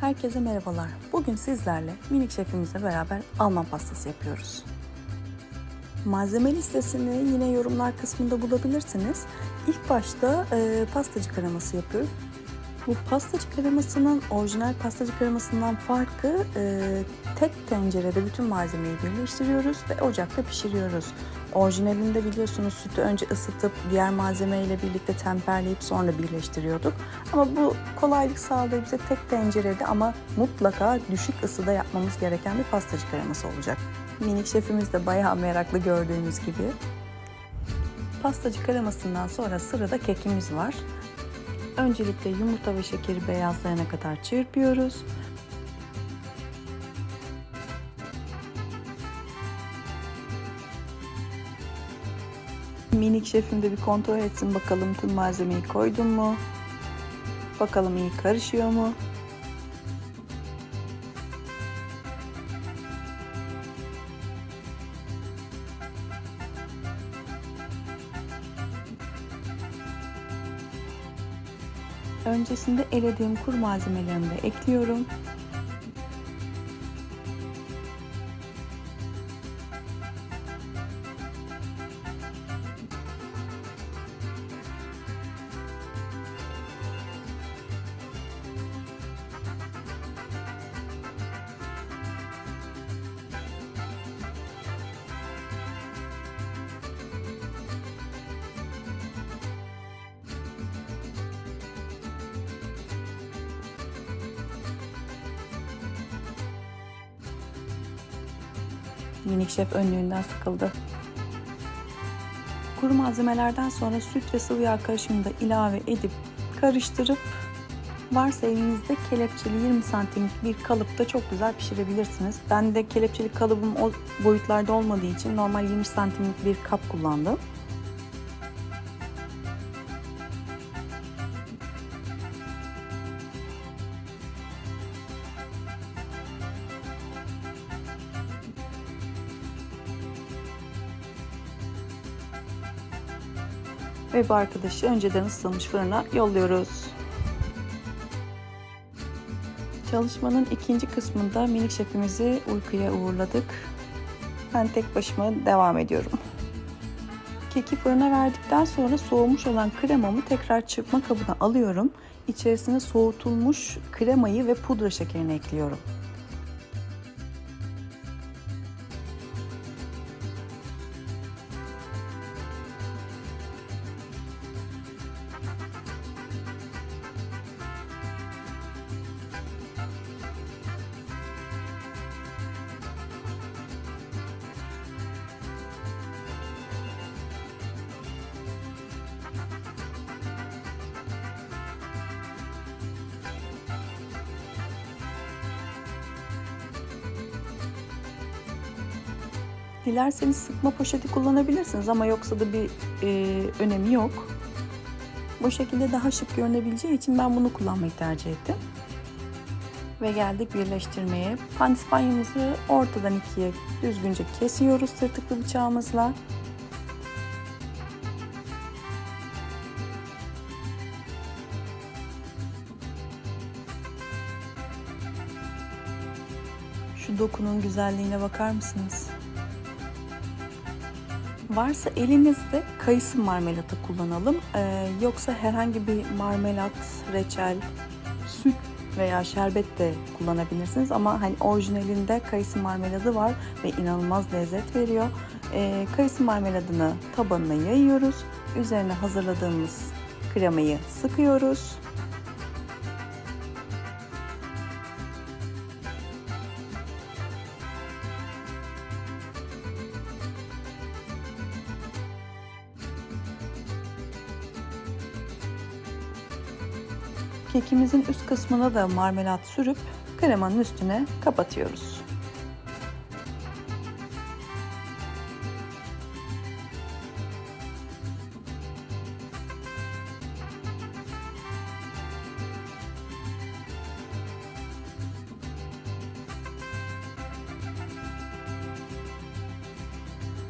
Herkese merhabalar. Bugün sizlerle minik şefimizle beraber Alman pastası yapıyoruz. Malzeme listesini yine yorumlar kısmında bulabilirsiniz. İlk başta e, pastacı kreması yapıyoruz. Bu pastacı kremasının orijinal pastacı kremasından farkı e, tek tencerede bütün malzemeyi birleştiriyoruz ve ocakta pişiriyoruz. Orijinalinde biliyorsunuz sütü önce ısıtıp diğer malzemeyle birlikte temperleyip sonra birleştiriyorduk. Ama bu kolaylık sağlıyor bize tek tencerede ama mutlaka düşük ısıda yapmamız gereken bir pastacı kreması olacak. Minik şefimiz de bayağı meraklı gördüğünüz gibi. Pastacı kremasından sonra sırada kekimiz var. Öncelikle yumurta ve şekeri beyazlayana kadar çırpıyoruz. Minik şefim de bir kontrol etsin bakalım tüm malzemeyi koydum mu? Bakalım iyi karışıyor mu? Öncesinde elediğim kur malzemelerimi de ekliyorum. Minik şef önlüğünden sıkıldı. Kuru malzemelerden sonra süt ve sıvı yağ karışımını da ilave edip karıştırıp varsa elinizde kelepçeli 20 santimlik bir kalıpta çok güzel pişirebilirsiniz. Ben de kelepçeli kalıbım o boyutlarda olmadığı için normal 20 santimlik bir kap kullandım. Ve bu arkadaşı önceden ısıtılmış fırına yolluyoruz. Çalışmanın ikinci kısmında minik şefimizi uykuya uğurladık. Ben tek başıma devam ediyorum. Keki fırına verdikten sonra soğumuş olan kremamı tekrar çırpma kabına alıyorum. İçerisine soğutulmuş kremayı ve pudra şekerini ekliyorum. Dilerseniz sıkma poşeti kullanabilirsiniz ama yoksa da bir e, önemi yok. Bu şekilde daha şık görünebileceği için ben bunu kullanmayı tercih ettim. Ve geldik birleştirmeye. Pandispanyamızı ortadan ikiye düzgünce kesiyoruz tırtıklı bıçağımızla. Şu dokunun güzelliğine bakar mısınız? Varsa elinizde kayısı marmelatı kullanalım. Ee, yoksa herhangi bir marmelat, reçel, süt veya şerbet de kullanabilirsiniz. Ama hani orijinalinde kayısı marmeladı var ve inanılmaz lezzet veriyor. Ee, kayısı marmeladını tabanına yayıyoruz. Üzerine hazırladığımız kremayı sıkıyoruz. Kekimizin üst kısmına da marmelat sürüp kremanın üstüne kapatıyoruz.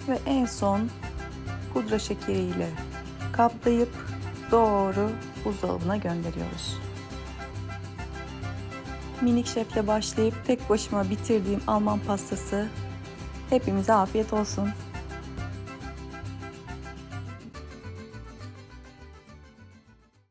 Ve en son pudra şekeriyle kaplayıp doğru buzdolabına gönderiyoruz. Minik şefle başlayıp tek başıma bitirdiğim Alman pastası. Hepimize afiyet olsun.